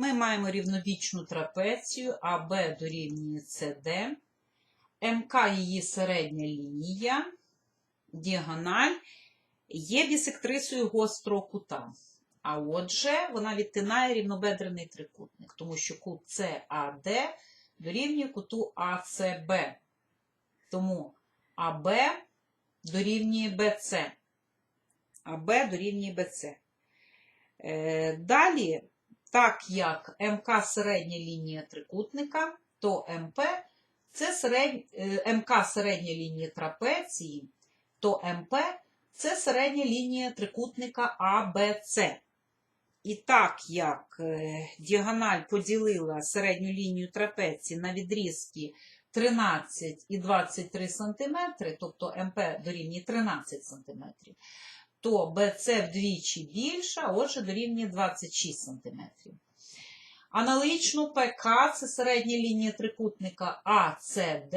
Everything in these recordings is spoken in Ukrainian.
Ми маємо рівнобічну трапецію АБ дорівнює СД, МК її середня лінія, діагональ є бісектрисою гострого кута. А отже, вона відтинає рівнобедрений трикутник, тому що кут САД дорівнює куту АЦБ. Тому АБ дорівнює БЦ. АБ дорівнює БЦ. Е, Далі, так як МК середня лінія трикутника, то МП це середня, МК середня лінія трапеції, то МП це середня лінія трикутника АБЦ. І так як е, діагональ поділила середню лінію трапеції на відрізки 13 і 23 см, тобто МП дорівнює 13 см, то БЦ вдвічі більша, отже, дорівнює 26 см. Аналогічно ПК це середня лінія трикутника АЦД,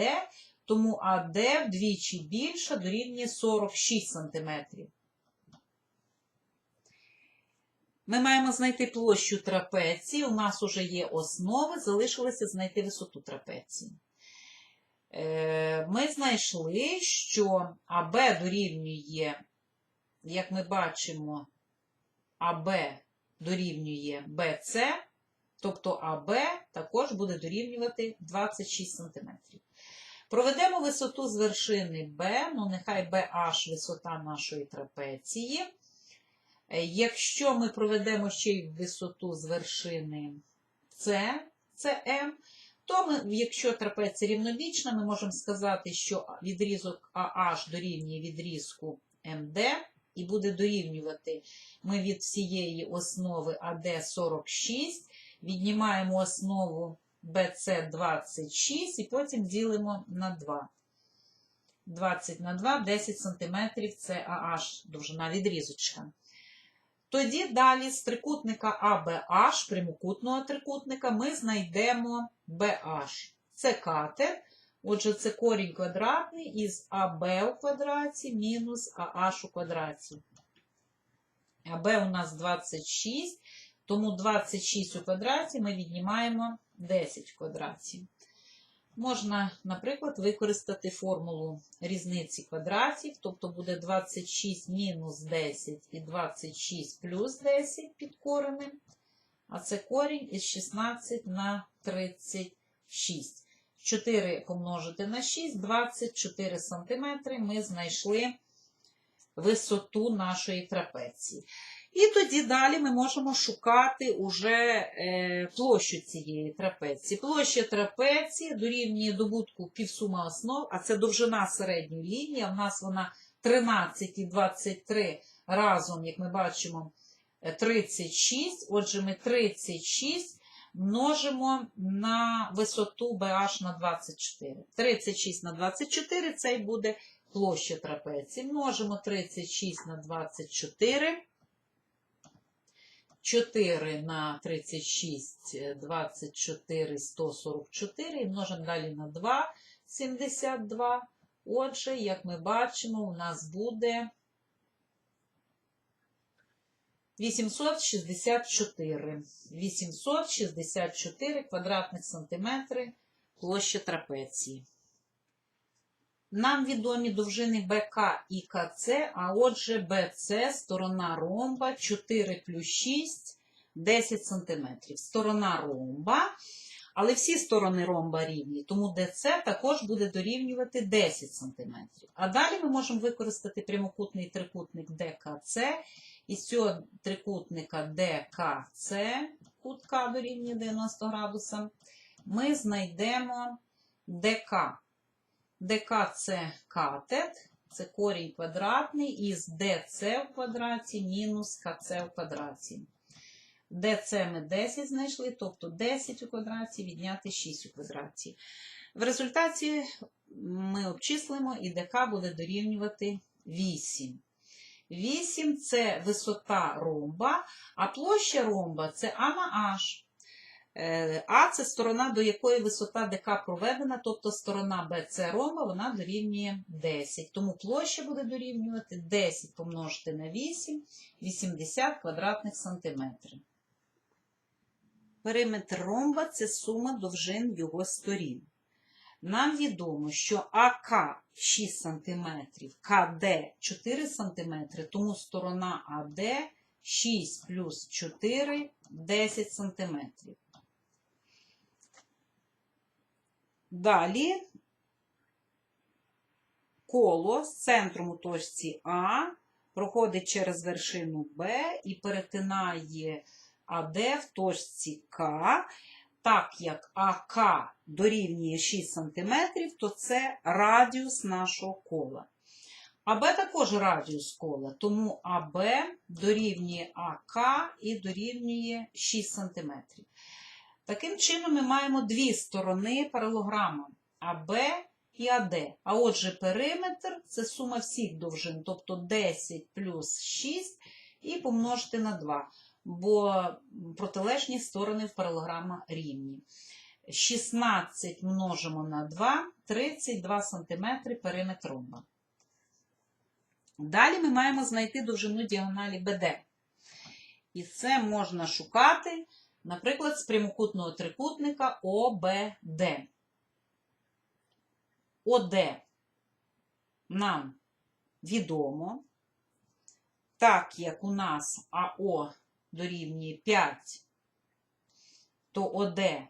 тому АД вдвічі більша дорівнює 46 см. Ми маємо знайти площу трапеції. У нас вже є основи, залишилося знайти висоту трапеції. Е, Ми знайшли, що АБ дорівнює, як ми бачимо, АБ дорівнює БЦ, тобто АБ також буде дорівнювати 26 см. Проведемо висоту з вершини Б, ну нехай BH висота нашої трапеції. Якщо ми проведемо ще й висоту з вершини С, М, то ми, якщо трапеція рівнобічна, ми можемо сказати, що відрізок AH дорівнює відрізку МД і буде дорівнювати ми від всієї основи АД 46, віднімаємо основу BC 26 і потім ділимо на 2. 20 на 2, 10 см це AH, довжина відрізочка. Тоді далі з трикутника ABH, прямокутного трикутника, ми знайдемо BH. Це катет. Отже, це корінь квадратний із АБ у квадраті мінус АH у квадраті. АБ у нас 26, тому 26 у квадраті ми віднімаємо 10 в квадраті. Можна, наприклад, використати формулу різниці квадратів, тобто буде 26 мінус 10 і 26 плюс 10 під коренем, а це корінь із 16 на 36. 4 помножити на 6, 24 см ми знайшли висоту нашої трапеції. І тоді далі ми можемо шукати уже е, площу цієї трапеції. Площа трапеції дорівнює добутку півсума основ, а це довжина середньої лінії. У нас вона 13 і 23 разом, як ми бачимо, е, 36. Отже, ми 36 множимо на висоту BH на 24. 36 на 24 це й буде площа трапеції. Множимо 36 на 24. 4 на 36, 24, 144, і множимо далі на 2, 72. Отже, як ми бачимо, у нас буде 864. 864 квадратних сантиметри площа трапеції. Нам відомі довжини БК і КЦ, а отже, БЦ сторона ромба 4 плюс 6 10 см. Сторона ромба, але всі сторони ромба рівні, тому ДЦ також буде дорівнювати 10 см. А далі ми можемо використати прямокутний трикутник ДКЦ. Із цього трикутника ДКЦ, кутка дорівнює 90 градуса, ми знайдемо ДК. ДК це катет, це корінь квадратний із ДЦ в квадраті мінус КЦ в квадраті. ДЦ ми 10 знайшли, тобто 10 у квадраті відняти 6 у квадраті. В результаті ми обчислимо і ДК буде дорівнювати 8. 8 це висота ромба, а площа ромба це А на H. А це сторона, до якої висота ДК проведена, тобто сторона БЦ ромба, вона дорівнює 10. Тому площа буде дорівнювати 10 помножити на 8, 80 квадратних сантиметрів. Периметр ромба це сума довжин його сторін. Нам відомо, що АК 6 см, КД 4 см, тому сторона АД 6 плюс 4 10 см. Далі коло з центром у точці А проходить через вершину Б і перетинає АД в точці К. Так як АК дорівнює 6 см, то це радіус нашого кола. АБ також радіус кола, тому АБ дорівнює АК і дорівнює 6 см. Таким чином, ми маємо дві сторони паралограма АБ і АД. А отже, периметр це сума всіх довжин, тобто 10 плюс 6 і помножити на 2, бо протилежні сторони в паралограма рівні. 16 множимо на 2, 32 см периметр ромба. Далі ми маємо знайти довжину діагоналі БД. І це можна шукати, наприклад, з прямокутного трикутника ОБД. ОД нам відомо, так як у нас АО дорівнює 5, то ОД, е,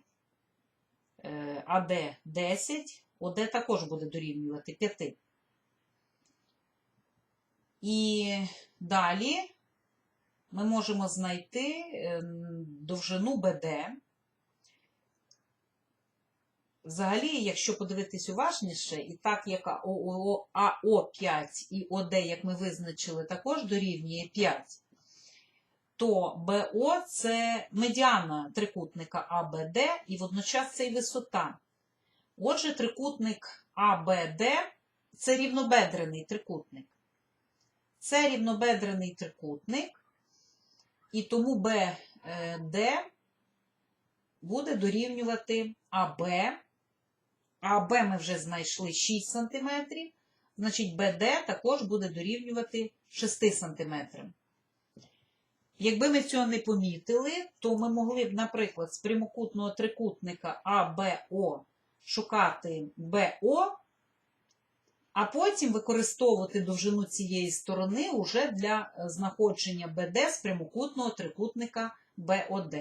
АД 10, ОД також буде дорівнювати 5. І далі ми можемо знайти ем, довжину БД. Взагалі, якщо подивитись уважніше, і так як АО5 і ОД, як ми визначили, також дорівнює 5, то БО це медіана трикутника АБД і водночас це і висота. Отже, трикутник АБД це рівнобедрений трикутник. Це рівнобедрений трикутник, і тому БД буде дорівнювати АБ. АБ ми вже знайшли 6 см, значить БД також буде дорівнювати 6 см. Якби ми цього не помітили, то ми могли б, наприклад, з прямокутного трикутника АБО шукати БО, а потім використовувати довжину цієї сторони уже для знаходження БД з прямокутного трикутника БОД.